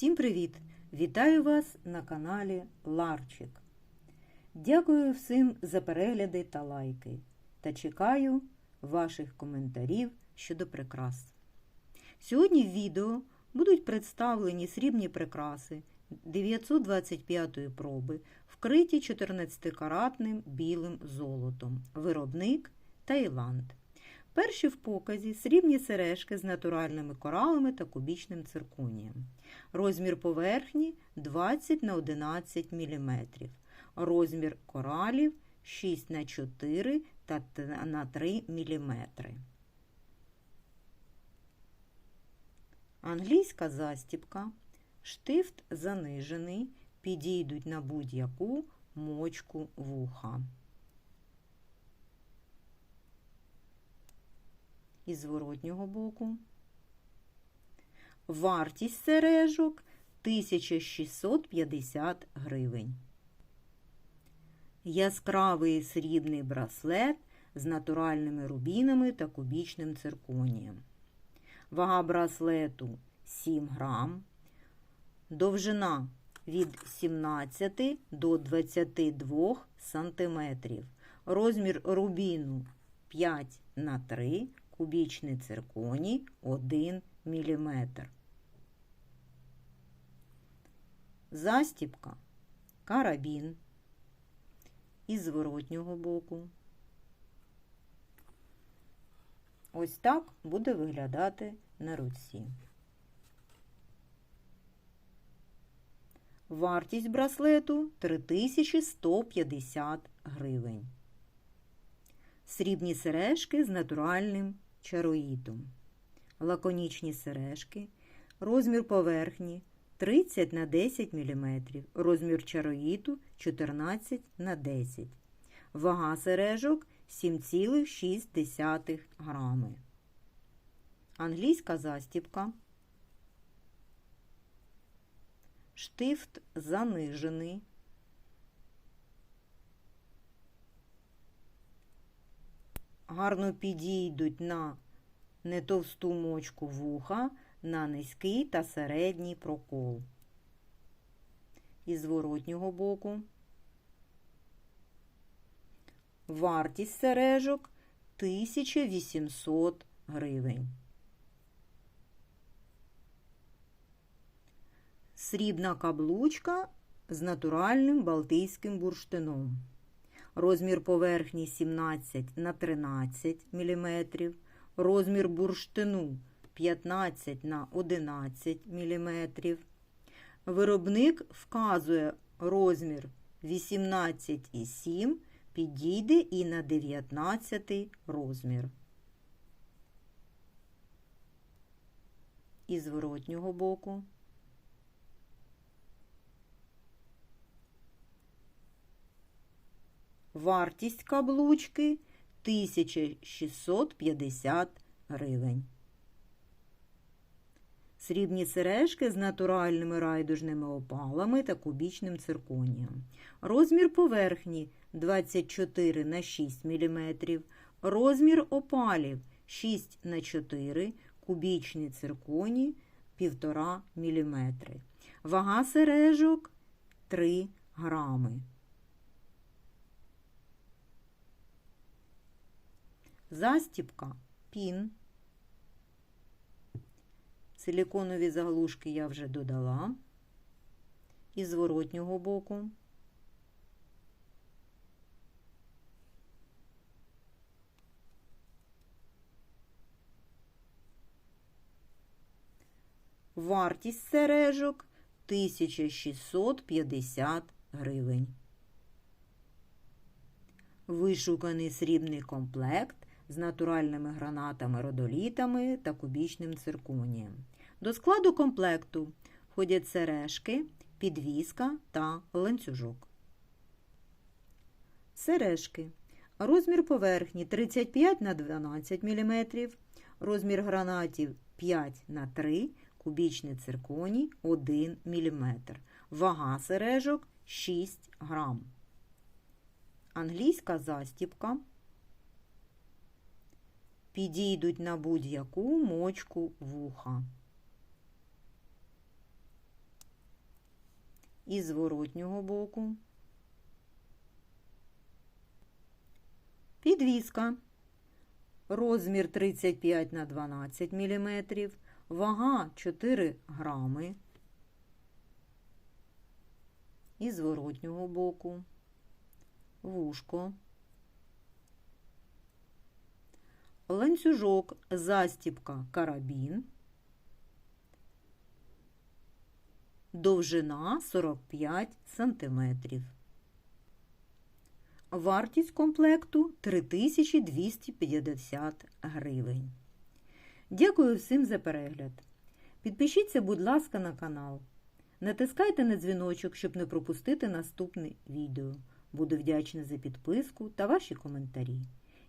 Всім привіт! Вітаю вас на каналі Ларчик. Дякую всім за перегляди та лайки. Та чекаю ваших коментарів щодо прикрас. Сьогодні в відео будуть представлені срібні прикраси 925-ї проби, вкриті 14-каратним білим золотом. Виробник Таїланд. Перші в показі срібні сережки з натуральними коралами та кубічним цирконієм. Розмір поверхні 20 на 11 мм. Розмір коралів 6 на 4 та на 3 мм. Англійська застібка. Штифт занижений. Підійдуть на будь-яку мочку вуха. Із зворотнього боку. Вартість сережок 1650 гривень. Яскравий срібний браслет з натуральними рубінами та кубічним цирконієм. Вага браслету 7 грам. Довжина від 17 до 22 сантиметрів. Розмір рубіну 5 на 3 кубічний цирконій 1 мм. Застіпка, карабін із зворотнього боку. Ось так буде виглядати на руці. Вартість браслету 3150 гривень. Срібні сережки з натуральним чароїдом. Лаконічні сережки, розмір поверхні 30 на 10 мм, розмір чароїту 14 на 10 Вага сережок 7,6 грами. Англійська застіпка. Штифт занижений. Гарно підійдуть на нетовсту мочку вуха, на низький та середній прокол. Із зворотнього боку. Вартість сережок 1800 гривень. Срібна каблучка з натуральним балтійським бурштином розмір поверхні 17 на 13 мм, розмір бурштину 15 на 11 мм. Виробник вказує розмір 18,7 підійде і на 19 розмір. І зворотнього боку. Вартість каблучки 1650 гривень. Срібні сережки з натуральними райдужними опалами та кубічним цирконієм. Розмір поверхні 24 на 6 мм. Розмір опалів 6 на 4 кубічний цирконій 1,5 мм. Вага сережок 3 грами. Застіпка, пін. Силіконові заглушки я вже додала із зворотнього боку. Вартість сережок 1650 гривень. Вишуканий срібний комплект з натуральними гранатами, родолітами та кубічним цирконієм. До складу комплекту входять сережки, підвіска та ланцюжок. Сережки. Розмір поверхні 35 на 12 мм, розмір гранатів 5 на 3 кубічний цирконій 1 мм. Вага сережок 6 грам. Англійська застіпка підійдуть на будь-яку мочку вуха. і зворотнього боку. Підвіска. Розмір 35 на 12 мм, вага 4 грами. І зворотнього боку. Вушко. Ланцюжок, застіпка, карабін. Довжина 45 сантиметрів. Вартість комплекту 3250 гривень. Дякую всім за перегляд. Підпишіться, будь ласка, на канал. Натискайте на дзвіночок, щоб не пропустити наступне відео. Буду вдячна за підписку та ваші коментарі.